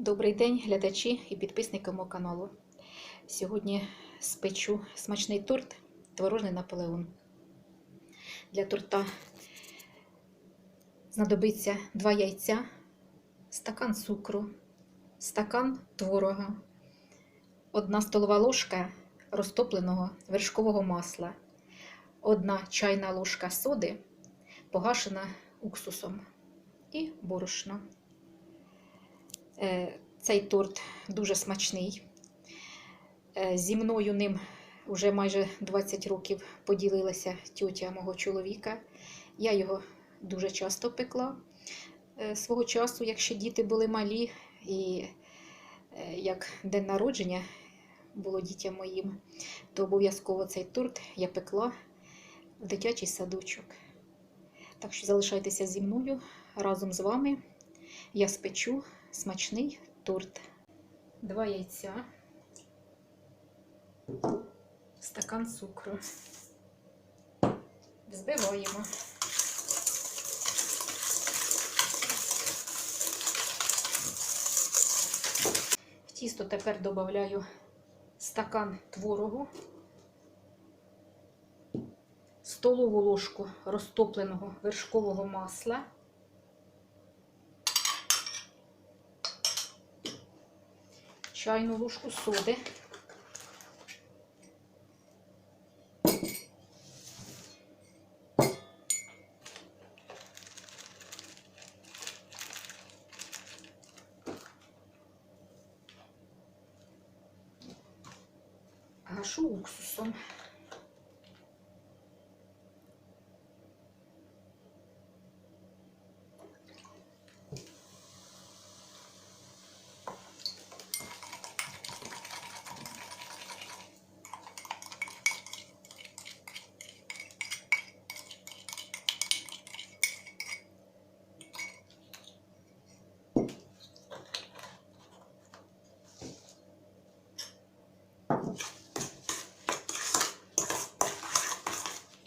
Добрий день, глядачі і підписники мого каналу. Сьогодні спечу смачний торт творожний Наполеон. Для торта знадобиться 2 яйця, стакан цукру, стакан творога, 1 столова ложка розтопленого вершкового масла, 1 чайна ложка соди, погашена уксусом і борошно. Е, Цей торт дуже смачний. Е, Зі мною ним вже майже 20 років поділилася тьотя мого чоловіка. Я його дуже часто пекла е, свого часу, якщо діти були малі, і як день народження було дітям моїм, то обов'язково цей торт я пекла в дитячий садочок. Так що залишайтеся зі мною разом з вами. Я спечу смачний торт. Два яйця, стакан цукру. Взбиваємо. В тісто тепер додаю стакан творогу, столову ложку розтопленого вершкового масла. Чайну ложку соди. Гашу уксусом.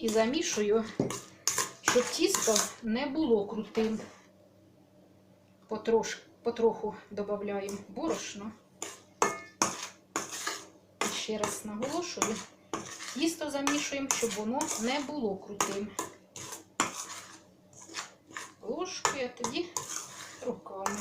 І замішую, щоб тісто не було крутим. Потрош, потроху додаємо борошно. Ще раз наголошую, тісто замішуємо, щоб воно не було крутим. Ложкою, а тоді руками.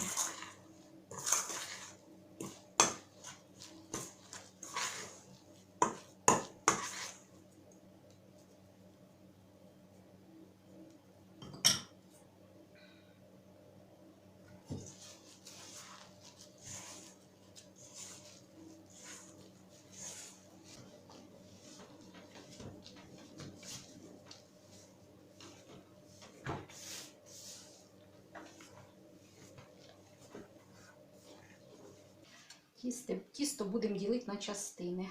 Тісто, тісто будемо ділити на частини.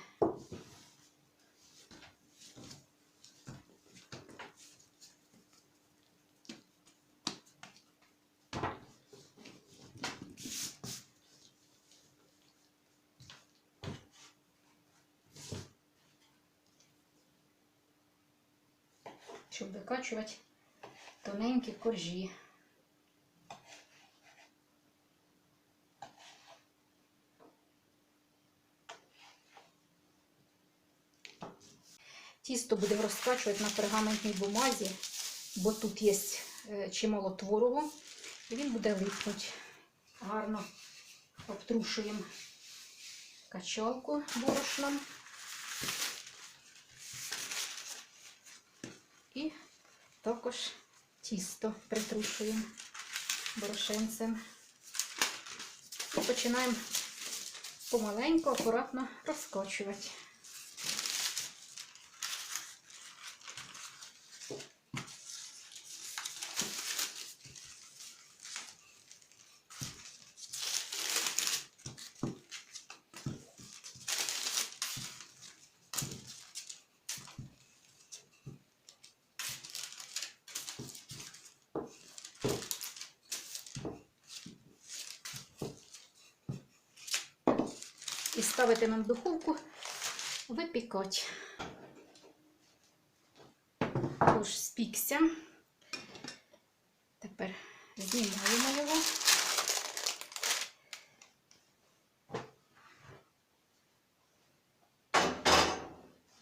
Щоб викачувати тоненькі коржі. Тісто будемо розкачувати на пергаментній бумазі, бо тут є е, чимало творогу, і він буде липнути. Гарно обтрушуємо качалку борошном. І також тісто притрушуємо борошенцем. І починаємо помаленьку, акуратно розкочувати. і ставити нам в духовку випікати. Тож, спікся. Тепер знімаємо його.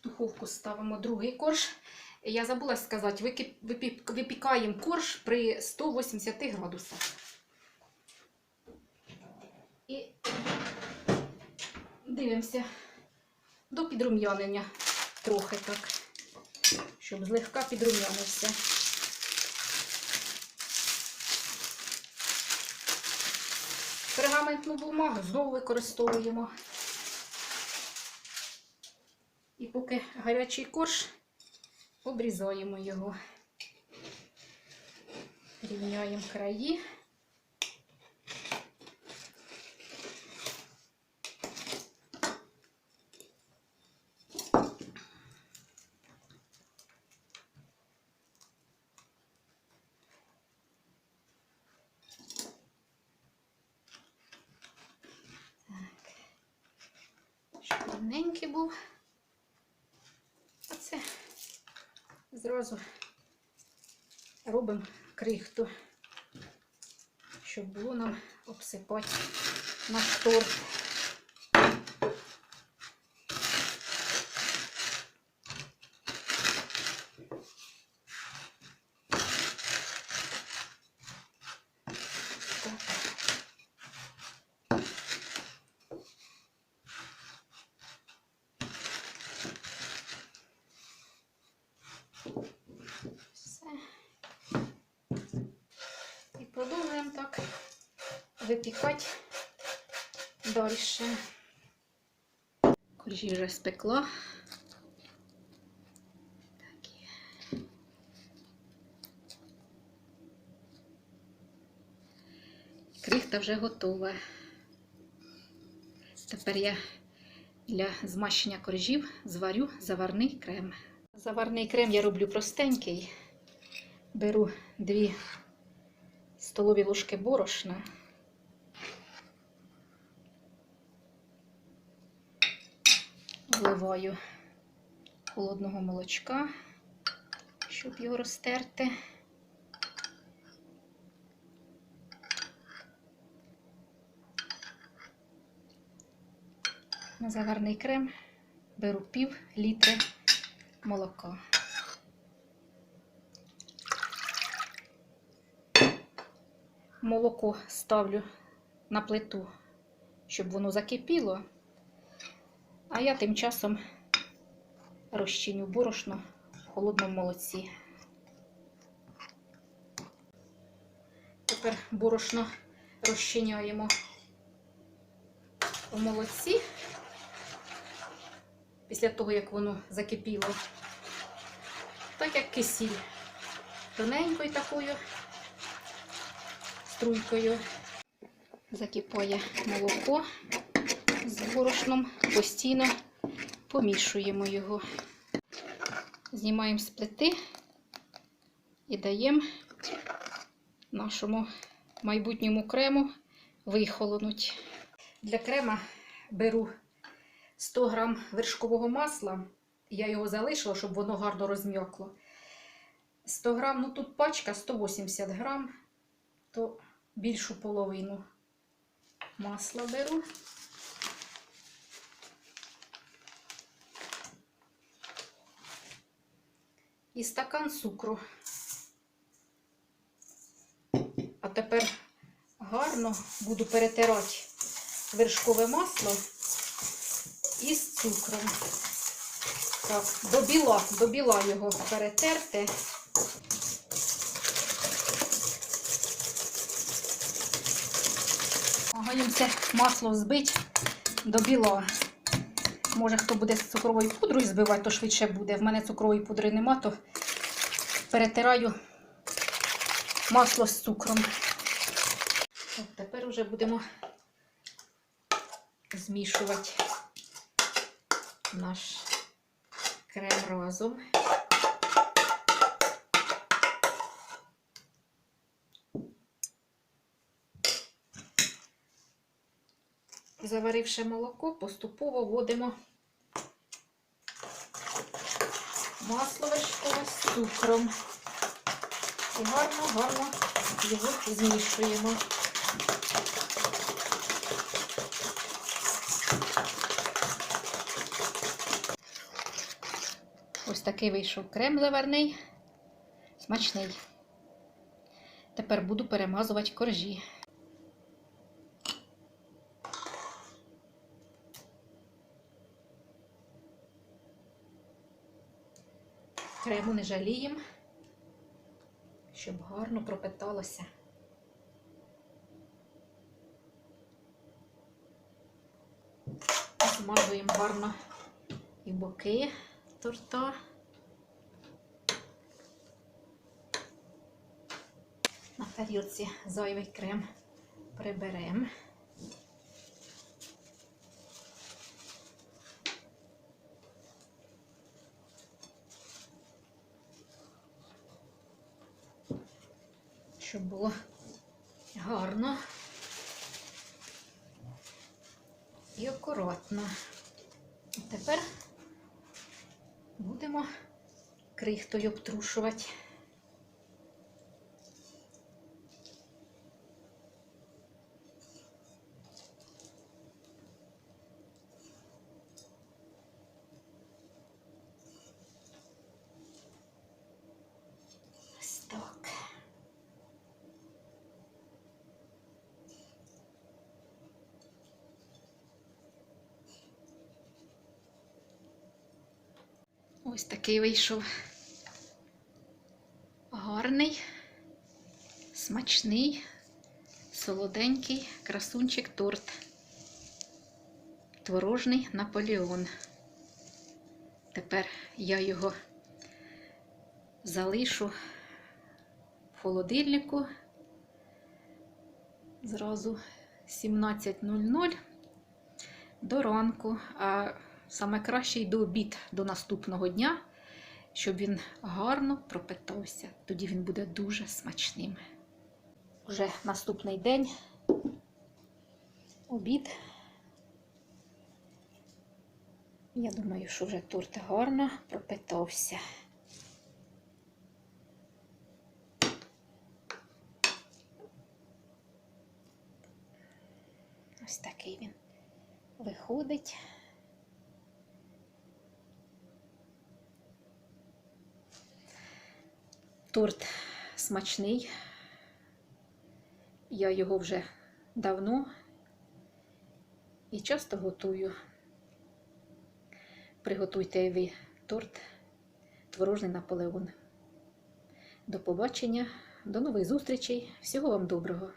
духовку ставимо другий корж. Я забула сказати, випікаємо корж при 180 градусах. Дивимося до підрум'янення трохи так, щоб злегка підрум'янився. Пергаментну бумагу знову використовуємо. І поки гарячий корж, обрізаємо його. Рівняємо краї. щоб рівненький був. А це зразу робимо крихту, щоб було нам обсипати наш торт. Так. Все. І продовжуємо так випікати далі. Коржі вже спекла. Так. Крихта вже готова. Тепер я для змащення коржів зварю заварний крем. Заварний крем я роблю простенький. Беру 2 столові ложки борошна. Вливаю холодного молочка, щоб його розтерти. На заварний крем беру пів літри молока. Молоко ставлю на плиту, щоб воно закипіло, а я тим часом розчиню борошно в холодному молоці. Тепер борошно розчиняємо у молоці після того, як воно закипіло, так як кисіль, тоненькою такою струйкою. Закипає молоко з борошном, постійно помішуємо його. Знімаємо з плити і даємо нашому майбутньому крему вихолонуть. Для крема беру 100 грам вершкового масла. Я його залишила, щоб воно гарно розм'якло. 100 грам, ну тут пачка 180 грам, то більшу половину масла беру. І стакан цукру. А тепер гарно буду перетирати вершкове масло із цукром. Так, до біла, до біла його перетерти. Намагаємося масло збити до біла. Може, хто буде з цукровою пудрою збивати, то швидше буде. В мене цукрової пудри нема, то перетираю масло з цукром. Так, тепер вже будемо змішувати наш крем разом. Заваривши молоко, поступово вводимо масло вершкове з цукром. І гарно-гарно його змішуємо. Ось такий вийшов крем заварний, смачний. Тепер буду перемазувати коржі. Крему не жаліємо, щоб гарно пропиталося. Змазуємо гарно і боки торта. На тарілці зайвий крем приберемо. Щоб було гарно і акуратно. Тепер будемо крихтою обтрушувати. Ось так. Ось такий вийшов гарний, смачний, солоденький красунчик торт. Творожний Наполеон. Тепер я його залишу в холодильнику зразу 17.00 до ранку. А саме краще й до обід до наступного дня, щоб він гарно пропитався. Тоді він буде дуже смачним. Уже наступний день обід. Я думаю, що вже торт гарно пропитався. Ось такий він виходить. Торт смачний. Я його вже давно і часто готую. Приготуйте ви торт творожний Наполеон. До побачення, до нових зустрічей. Всього вам доброго!